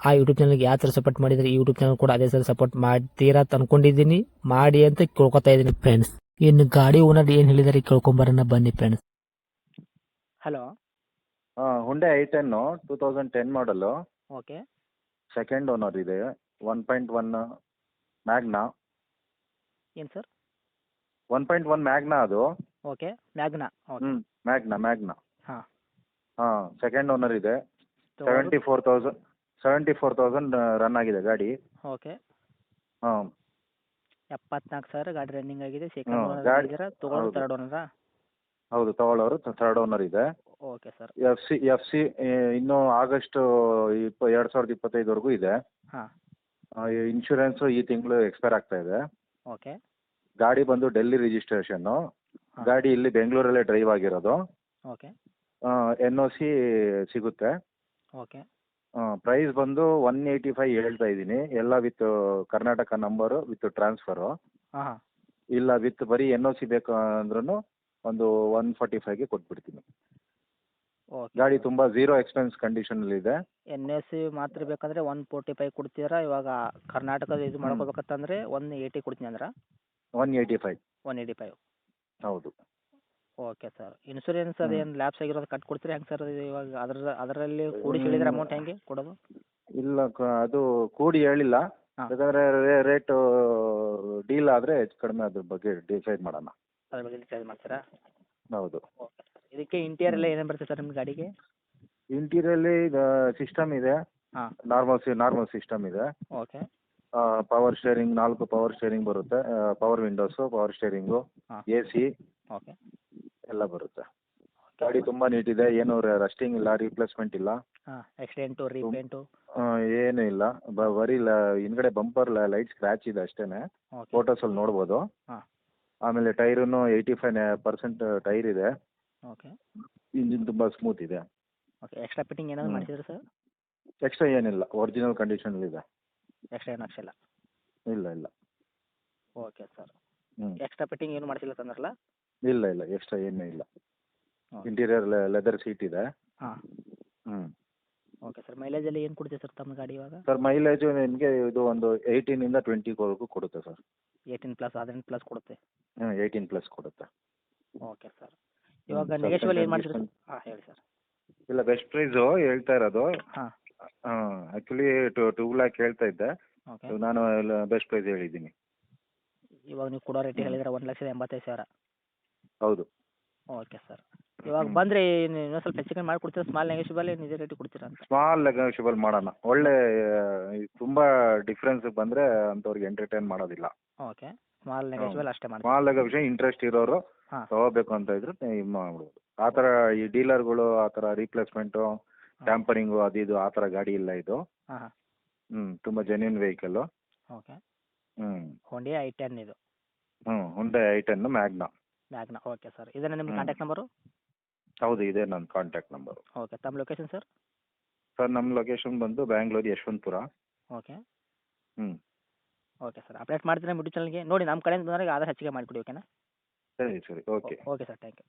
ಆ ಯೂಟ್ಯೂಬ್ ಚಾನಲ್ಗೆ ಯಾವ ಥರ ಸಪೋರ್ಟ್ ಮಾಡಿದರೆ ಈ ಯೂಟ್ಯೂಬ್ ಚಾನಲ್ ಕೂಡ ಅದೇ ಥರ ಸಪೋರ್ಟ್ ಮಾಡ್ತೀರಾ ಅಂತ ಅನ್ಕೊಂಡಿದ್ದೀನಿ. ಮಾಡಿ ಅಂತ ಕೇಳ್ಕೊತಾ ಇದ್ದೀನಿ ಫ್ರೆಂಡ್ಸ್ ಇನ್ನು ಗಾಡಿ ಓನರ್ ಏನು ಹೇಳಿದಾರೆ ಕೇಳ್ಕೊಂಬರೋಣ ಬನ್ನಿ friends hello Hyundai I ten two thousand ten ಮಾಡಲು ಓಕೆ ಸೆಕೆಂಡ್ ಓನರ್ ಇದೆ. ಒನ್ ಪಾಯಿಂಟ್ ಒನ್ ಮ್ಯಾಗ್ನಾ ಏನು sir one point one Magna ಅದು. ಓಕೆ ಮ್ಯಾಗ್ನಾ ಓಕೆ ಹ್ಞೂ ಮ್ಯಾಗ್ನಾ ಮ್ಯಾಗ್ನಾ ಹಾಂ. ಹಾಂ ಸೆಕೆಂಡ್ ಓನರ್ ಇದೆ. Seventy four thousand seventy four thousand run ಆಗಿದೆ ಗಾಡಿ. ಓಕೆ ಹಾಂ. ಎಪ್ಪತ್ನಾಲ್ಕು ಸಾವಿರ ಗಾಡಿ ರನ್ನಿಂಗ್ ಆಗಿದೆ. ಹ್ಮ್, ಸೆಕೆಂಡ್ ಗಾಡಿ- ತೊಗೊಂಡು ಹೌದು. ತರ್ಡ್ ಓನರಾ ಹೌದು ತಗೊಳ್ಳೋರು ಥರ್ಡ್ ಓನರ್ ಇದೆ. Okay sir F C F C ಇನ್ನೂ ಆಗಸ್ಟ್ ಇಪ್ಪ ಎರಡು ಸಾವಿರದ ಇಪ್ಪತ್ತೈದವರೆಗೂ ಇದೆ. ಹಾ. ಇನ್ಶೂರೆನ್ಸು ಈ ತಿಂಗಳು ಎಕ್ಸ್ಪೈರ್ ಆಗ್ತಾ ಇದೆ. ಓಕೆ ಗಾಡಿ ಬಂದು ಡೆಲ್ಲಿ ರಿಜಿಸ್ಟ್ರೇಷನ್ ಹಾ. ಗಾಡಿ ಇಲ್ಲಿ ಬೆಂಗಳೂರಲ್ಲೇ ಡ್ರೈವ್ ಆಗಿರೋದು. ಓಕೆ ಎನ್ ಒ ಸಿ ಸಿಗುತ್ತೆ. ಓಕೆ ಪ್ರೈಸ್ ಬಂದು ಒನ್ ಏಯ್ಟಿ ಫೈವ್ ಹೇಳ್ತಾ ಇದ್ದೀನಿ. ಎಲ್ಲ with Karnataka number with transfer ಹಾಂ ಇಲ್ಲ ವಿತ್ ಬರೀ ಎನ್ ಒ ಸಿ ಬೇಕು ಅಂದ್ರೂ ಒಂದು ಒನ್ ಫಾರ್ಟಿ ಫೈವ್ಗೆ ಕೊಟ್ಬಿಡ್ತೀನಿ. ಓಕೆ ಗಾಡಿ ತುಂಬ ಝೀರೋ ಎಕ್ಸ್ಪೆನ್ಸ್ ಕಂಡೀಷನಲ್ಲಿದೆ ಎನ್ ಎಸ್ ಸಿ ಮಾತ್ರ ಬೇಕಂದ್ರೆ ಒನ್ ಫೋರ್ಟಿ ಫೈವ್ ಕೊಡ್ತೀರಾ? ಇವಾಗ ಕರ್ನಾಟಕದ ಇದು. ಮಾಡ್ಕೋಬೇಕಂತಂದ್ರೆ ಒನ್ ಏಯ್ಟಿ ಕೊಡ್ತೀನಿ ಅಂದ್ರೆ? One eighty five one eighty five ಹೌದು. ಓಕೆ ಸರ್ ಇನ್ಶೂರೆನ್ಸ್ ಅದು ಅದೇನು ಲ್ಯಾಬ್ಸ್ ಆಗಿರೋದು ಕಟ್ ಕೊಡ್ತೀರಾ ಹೆಂಗೆ ಸರ್ ಇವಾಗ ಅದ್ರ ಅದರಲ್ಲಿ ಕೂಡಿ ಹೇಳಿದ್ರೆ. ಅಮೌಂಟ್ ಹೆಂಗೆ ಕೊಡೋದು? ಇಲ್ಲ ಕ- ಅದು ಕೂಡಿ ಹೇಳಿಲ್ಲ. ಹಾ. ರೇಟ್ ರೇಟು ಡೀಲ್ ಆದರೆ ಹೆಚ್ಚು ಕಡಿಮೆ ಅದ್ರ ಬಗ್ಗೆ ಡಿಸೈಡ್ ಮಾಡೋಣ. ಅದ್ರ ಬಗ್ಗೆ ಡಿಸೈಡ್ ಮಾಡ್ತೀರಾ? ಹೌದು. ಓಕೆ ಇದಕ್ಕೆ ಇಂಟೀರಿಯರ್ ಎಲ್ಲ ಏನೇನು ಬರುತ್ತೆ ಸರ್ ನಿಮ್ಮ ಗಾಡಿಗೆ? ಇಂಟೀರಿಯಲ್ಲಿ ಸಿಸ್ಟಮ್ ಇದೆ. ಹಾ. ನಾರ್ಮಲ್ ಸಿ ನಾರ್ಮಲ್ ಸಿಸ್ಟಮ್ ಇದೆ. ಓಕೆ ಪವರ್ ಸ್ಟೇರಿಂಗ್ ನಾಲ್ಕು ಪವರ್ ಸ್ಟೇರಿಂಗ್ ಬರುತ್ತೆ. ಪವರ್ ವಿಂಡೋಸು ಪವರ್ ಸ್ಟೇರಿಂಗು ಹಾ. ಎ ಸಿ ಓಕೆ ಎಲ್ಲ ಬರುತ್ತೆ. ಗಾಡಿ ತುಂಬಾ ನೀಟ್ ಇದೆ. ಏನು ರಸ್ಟಿಂಗ್ ಇಲ್ಲ ರೀಪ್ಲೇಸ್ಮೆಂಟ್ ಇಲ್ಲ. ಹಾಂ ಎಕ್ಸಿಡೆಂಟು ರೀಪೇಂಟು ಆ, ಏನೂ ಇಲ್ಲ. ಬ ಬರೀ ಲ ಹಿಂದ್ಗಡೆ ಬಂಪರ್ ಲೈಟ್ ಸ್ಕ್ರಾಚ್ ಇದೆ ಅಷ್ಟೇನೆ. ಫೋಟೋಸ್ ಅಲ್ಲಿ ನೋಡ್ಬೋದು. ಹಾ. ಆಮೇಲೆ tyre eighty five percent tyre ಇದೆ. ಓಕೆ ಇಂಜಿನ್ ತುಂಬಾ ಸ್ಮೂತ್ ಇದೆ. ಓಕೆ ಎಕ್ಸ್ಟ್ರಾ ಫಿಟ್ಟಿಂಗ್ ಏನಾದ್ರು ಹ್ಮ್. ಮಾಡಿಸಿದ್ರೆ ಸರ್ ಎಕ್ಸ್ಟ್ರಾ ಏನಿಲ್ಲ. ಒರಿಜಿನಲ್ ಕಂಡೀಷನಲ್ಲಿದೆ ಎಕ್ಸ್ಟ್ರಾ ಏನು ಹಾಕ್ಸಿಲ್ಲ? ಇಲ್ಲ ಇಲ್ಲ. ಓಕೆ ಸರ್ ಎಕ್ಸ್ಟ್ರಾ ಫಿಟ್ಟಿಂಗ್ ಏನು ಮಾಡಿಸಿಲ್ಲ ತಂದ್ರಲ್ಲ? ಇಲ್ಲ ಇಲ್ಲ ಎಕ್ಸ್ಟ್ರಾ ಏನೂ ಇಲ್ಲ. ಓಕೆ. ಇಂಟೀರಿಯರ್ ಲೆದರ್ ಸೀಟ್ ಇದೆ. ಹಾಂ. ಹ್ಞೂ ಓಕೆ ಸರ್ ಮೈಲೇಜಲ್ಲಿ ಏನು ಕೊಡ್ತೀವಿ ಸರ್ ತಮ್ಮ ಗಾಡಿ ಇವಾಗ? ಸರ್ ಮೈಲೇಜ್ ನಿಮಗೆ ಇದು ಒಂದು ಏಯ್ಟೀನಿಂದ ಟ್ವೆಂಟಿವರೆಗೂ ಕೊಡುತ್ತೆ ಸರ್ ಏಯ್ಟೀನ್ ಪ್ಲಸ್ ಹದಿನೆಂಟು ಪ್ಲಸ್ ಕೊಡುತ್ತೆ? ಹ್ಞೂ ಏಯ್ಟೀನ್ ಪ್ಲಸ್ ಕೊಡುತ್ತೆ. ಓಕೆ ಸರ್ ಇವಾಗ ಸ್ವಲ್ಪ ನೆಗೆಶ್ವಲ್ ಏನು ಮಾಡ್ತೀರಿ condition- ಹಾಂ ಹೇಳಿ ಸರ್ ಇಲ್ಲ ಬೆಸ್ಟ್ ಪ್ರೈಸು ಹೇಳ್ತಾ ಇರೋದು. ಹಾಂ. ಹಾಂ ಆ್ಯಕ್ಚುಲಿ ಟು ಟೂ ಲ್ಯಾಕ್ ಹೇಳ್ತಾ ಇದ್ದೆ. ಓಕೆ ನಾನು ಬೆಸ್ಟ್ ಪ್ರೈಸ್ ಹೇಳಿದ್ದೀನಿ. ಇವಾಗ ನೀವು ಕೊಡೋ ರೇಟ್ ಹ್ಮ್. ಹೇಳಿದ್ರೆ ಒಂದು ಲಕ್ಷದ ಎಂಬತ್ತೈದು ಸಾವಿರ. ಹೌದು. ಓಕೆ ಸರ್ ಇವಾಗ ಬಂದ್ರೆ ಇನ್ನೊಂದು ಸ್ವಲ್ಪ ಹೆಚ್ಚು ಕಮ್ಮಿ ಮಾಡಿಕೊಡ್ತೀರಾ? ಸ್ಮಾಲ್ ನೆಗೆಶ್ವಲ್ ನಿಜ ಇದೇ ರೇಟಿಗೆ ಕೊಡ್ತೀರಾ ಅಂತ? ಸ್ಮಾಲ್ ನೆಗೋಷಿಯಬಲ್ ಮಾಡೋಣ. ಒಳ್ಳೆ ತುಂಬಾ ಡಿಫ್ರೆನ್ಸ್ ಬಂದ್ರೆ ಅಂಥವ್ರಿಗೆ ಎಂಟರ್ಟೈನ್ ಮಾಡೋದಿಲ್ಲ. ಓಕೆ ಸ್ಮಾಲ್ ನೆಗೆಶ್ವಲ್ ಅಷ್ಟೇ ಮಾಡಿ ಸ್ಮಾಲ್ ನೆಗೋಷಿಯೇಷನ್ ಇಂಟ್ರೆಸ್ಟ್ ಇರೋರು ಹಾ. ತಗೋಬೇಕು ಅಂತ ಇದ್ರೆ ಇದು ಮಾಡ್ಬೋದು. ಆ ಥರ ಈ ಡೀಲರ್ಗಳು ಆ ಥರ ರೀಪ್ಲೇಸ್ಮೆಂಟು ಟ್ಯಾಂಪರಿಂಗು ಅದು ಇದು ಆ ಥರ ಗಾಡಿ ಇಲ್ಲ ಇದು. ಹಾಂ ತುಂಬಾ ಹ್ಞೂ ತುಂಬ ಜೆನ್ಯೂನ್ ವೆಹಿಕಲ್ ಓಕೆ ಹ್ಞೂ ಹೊಂಡಿ ಐ ಟೆನ್ ಇದು. ಹ್ಞೂ Hyundai I ten Magna Magna okay sir. ಇದೇನಾ ನಿಮ್ಮ ಹ್ಮ್. ಕಾಂಟ್ಯಾಕ್ಟ್ ನಂಬರು ಹೌದು ಇದೆ ನನ್ನ ಕಾಂಟ್ಯಾಕ್ಟ್ ನಂಬರು ಓಕೆ ತಮ್ಮ ಲೊಕೇಶನ್ ಸರ್? ಸರ್ ನಮ್ಮ ಲೊಕೇಶನ್ ಬಂದು ಬ್ಯಾಂಗ್ಳೂರು ಯಶವಂತಪುರ. ಓಕೆ. ಹ್ಞೂ ಓಕೆ ಸರ್ ಅಪ್ಡೇಟ್ ಮಾಡ್ತೀನಿ ಯೂಟ್ಯೂಬ್ ಚಾನಲ್ಗೆ ನೋಡಿ ನಮ್ಮ ಕಡೆಯಿಂದ ಬಂದಾಗ ಆದಷ್ಟು ಹೆಚ್ಚಿಗೆ ಮಾಡಿಕೊಡಿ ಓಕೆನಾ ಸರಿ ಸರಿ okay. Okay sir thank you